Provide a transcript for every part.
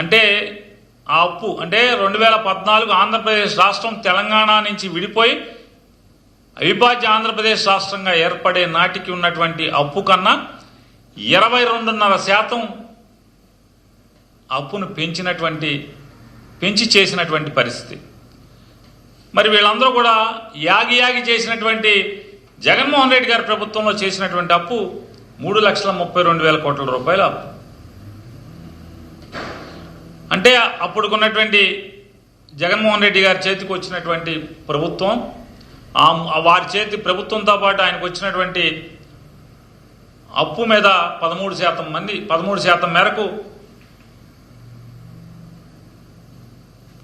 అంటే ఆ అప్పు అంటే రెండు వేల పద్నాలుగు ఆంధ్రప్రదేశ్ రాష్ట్రం తెలంగాణ నుంచి విడిపోయి అవిభాజ్య ఆంధ్రప్రదేశ్ రాష్ట్రంగా ఏర్పడే నాటికి ఉన్నటువంటి అప్పు కన్నా ఇరవై రెండున్నర శాతం అప్పును పెంచినటువంటి పెంచి చేసినటువంటి పరిస్థితి. మరి వీళ్ళందరూ కూడా యాగి యాగి చేసినటువంటి జగన్మోహన్ రెడ్డి గారి ప్రభుత్వంలో చేసినటువంటి అప్పు మూడు లక్షల ముప్పై రెండు వేల కోట్ల రూపాయల అప్పు. అంటే అప్పుడుకున్నటువంటి జగన్మోహన్ రెడ్డి గారి చేతికి వచ్చినటువంటి ప్రభుత్వం వారి చేతి ప్రభుత్వంతో పాటు ఆయనకు వచ్చినటువంటి అప్పు మీద పదమూడు శాతం మంది పదమూడు శాతం మేరకు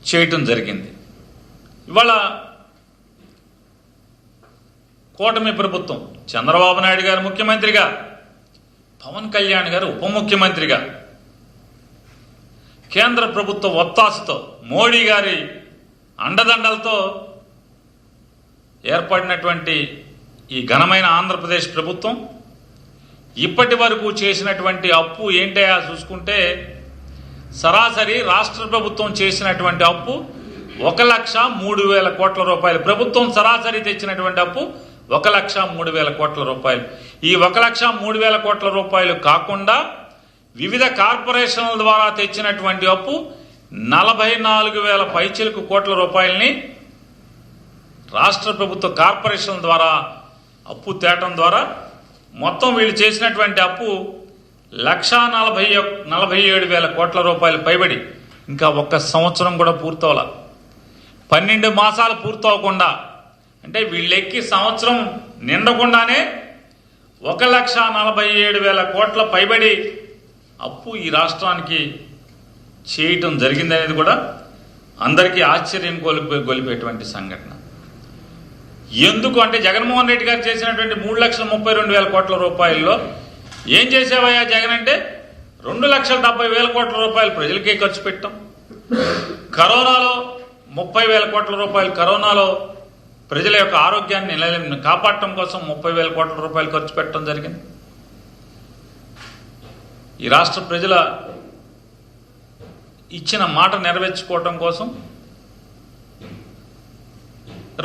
చేయటం జరిగింది. ఇవాళ కూటమి ప్రభుత్వం చంద్రబాబు నాయుడు గారు ముఖ్యమంత్రిగా పవన్ కళ్యాణ్ గారు ఉప ముఖ్యమంత్రిగా కేంద్ర ప్రభుత్వ ఒత్తాసుతో మోడీ గారి అండదండలతో ఏర్పడినటువంటి ఈ ఘనమైన ఆంధ్రప్రదేశ్ ప్రభుత్వం ఇప్పటి వరకు చేసినటువంటి అప్పు ఏంటయా చూసుకుంటే సరాసరి రాష్ట్ర ప్రభుత్వం చేసినటువంటి అప్పు ఒక లక్ష మూడు వేల కోట్ల రూపాయలు. ప్రభుత్వం సరాసరి తెచ్చినటువంటి అప్పు ఒక లక్ష మూడు వేల కోట్ల రూపాయలు. ఈ ఒక లక్ష మూడు వేల కోట్ల రూపాయలు కాకుండా వివిధ కార్పొరేషన్ల ద్వారా తెచ్చినటువంటి అప్పు నలభై నాలుగు వేల పైచిలకు కోట్ల రూపాయలని రాష్ట్ర ప్రభుత్వ కార్పొరేషన్ల ద్వారా అప్పు తేటం ద్వారా మొత్తం వీళ్ళు చేసినటువంటి అప్పు లక్షా నలభై నలభై ఏడు వేల కోట్ల రూపాయలు పైబడి ఇంకా ఒక్క సంవత్సరం కూడా పూర్తవల. పన్నెండు మాసాలు పూర్తవకుండా అంటే వీళ్ళెక్కి సంవత్సరం నిండకుండానే ఒక లక్ష నలభై ఏడు వేల కోట్ల పైబడి అప్పు ఈ రాష్ట్రానికి చేయటం జరిగిందనేది కూడా అందరికీ ఆశ్చర్యం గొలిపే గొలిపేటువంటి సంఘటన. ఎందుకు అంటే జగన్మోహన్ రెడ్డి గారు చేసినటువంటి మూడు లక్షల ముప్పై రెండు వేల కోట్ల రూపాయల్లో ఏం చేసేవయ్యా జగన్ అంటే రెండు లక్షల డెబ్బై వేల కోట్ల రూపాయలు ప్రజలకే ఖర్చు పెట్టాం కరోనాలో ముప్పై వేల కోట్ల రూపాయలు కరోనాలో ప్రజల యొక్క ఆరోగ్యాన్ని నిలయం కాపాడటం కోసం ముప్పై వేల కోట్ల రూపాయలు ఖర్చు పెట్టడం జరిగింది. ఈ రాష్ట్ర ప్రజల ఇచ్చిన మాట నెరవేర్చుకోవటం కోసం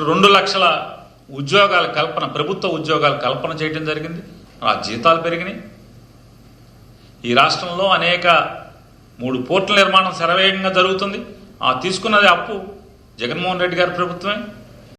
రెండు లక్షల ఉద్యోగాల కల్పన ప్రభుత్వ ఉద్యోగాల కల్పన చేయడం జరిగింది. ఆ జీతాలు పెరిగినాయి. ఈ రాష్ట్రంలో అనేక మూడు పోర్టుల నిర్మాణం శరవేగంగా జరుగుతుంది. ఆ తీసుకున్నది అప్పు జగన్మోహన్ రెడ్డి గారి ప్రభుత్వమే.